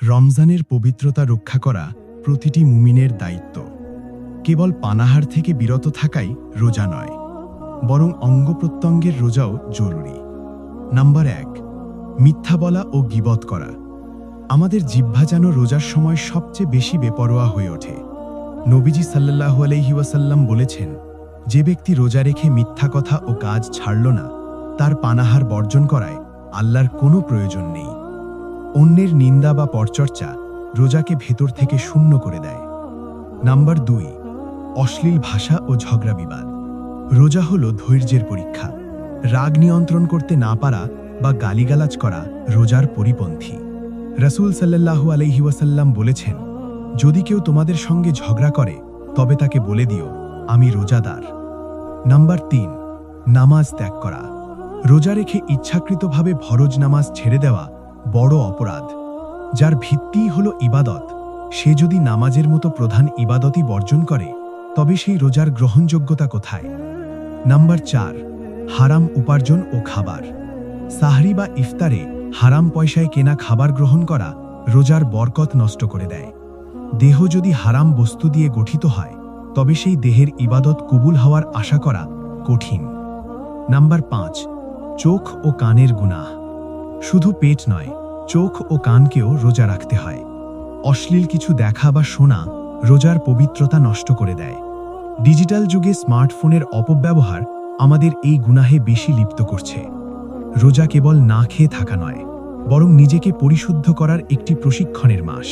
রমজানের পবিত্রতা রক্ষা করা প্রতিটি মুমিনের দায়িত্ব। কেবল পানাহার থেকে বিরত থাকাই রোজা নয়, বরং অঙ্গ প্রত্যঙ্গের রোজাও জরুরি। নাম্বার এক, মিথ্যা বলা ও গিবত করা। আমাদের জিহ্বা যেন রোজার সময় সবচেয়ে বেশি বেপরোয়া হয়ে ওঠে। নবীজি সাল্লাহু আলহি ওয়াসাল্লাম বলেছেন, যে ব্যক্তি রোজা রেখে মিথ্যা কথা ও কাজ ছাড়ল না, তার পানাহার বর্জন করায় আল্লাহর কোনো প্রয়োজন নেই। অন্যের নিন্দা বা পরচর্চা রোজাকে ভেতর থেকে শূন্য করে দেয়। নাম্বার দুই, অশ্লীল ভাষা ও ঝগড়া বিবাদ। রোজা হল ধৈর্যের পরীক্ষা। রাগ নিয়ন্ত্রণ করতে না পারা বা গালিগালাজ করা রোজার পরিপন্থী। রসুল সাল্লাহু আলহি ওয়াসাল্লাম বলেছেন, যদি কেউ তোমাদের সঙ্গে ঝগড়া করে, তবে তাকে বলে দিও, আমি রোজাদার। নাম্বার তিন, নামাজ ত্যাগ করা। রোজা রেখে ইচ্ছাকৃতভাবে ফরজ নামাজ ছেড়ে দেওয়া বড় অপরাধ, যার ভিত্তিই হল ইবাদত। সে যদি নামাজের মতো প্রধান ইবাদতই বর্জন করে, তবে সেই রোজার গ্রহণযোগ্যতা কোথায়? নাম্বার চার, হারাম উপার্জন ও খাবার। সাহরি বা ইফতারে হারাম পয়সায় কেনা খাবার গ্রহণ করা রোজার বরকত নষ্ট করে দেয়। দেহ যদি হারাম বস্তু দিয়ে গঠিত হয়, তবে সেই দেহের ইবাদত কবুল হওয়ার আশা করা কঠিন। নাম্বার পাঁচ, চোখ ও কানের গুনাহ। শুধু পেট নয়, চোখ ও কানকেও রোজা রাখতে হয়। অশ্লীল কিছু দেখা বা শোনা রোজার পবিত্রতা নষ্ট করে দেয়। ডিজিটাল যুগে স্মার্টফোনের অপব্যবহার আমাদের এই গুনাহে বেশি লিপ্ত করছে। রোজা কেবল না খেয়ে থাকা নয়, বরং নিজেকে পরিশুদ্ধ করার একটি প্রশিক্ষণের মাস।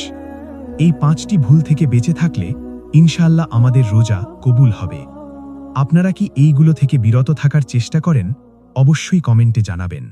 এই পাঁচটি ভুল থেকে বেঁচে থাকলে ইনশাল্লাহ আমাদের রোজা কবুল হবে। আপনারা কি এইগুলো থেকে বিরত থাকার চেষ্টা করেন? অবশ্যই কমেন্টে জানাবেন।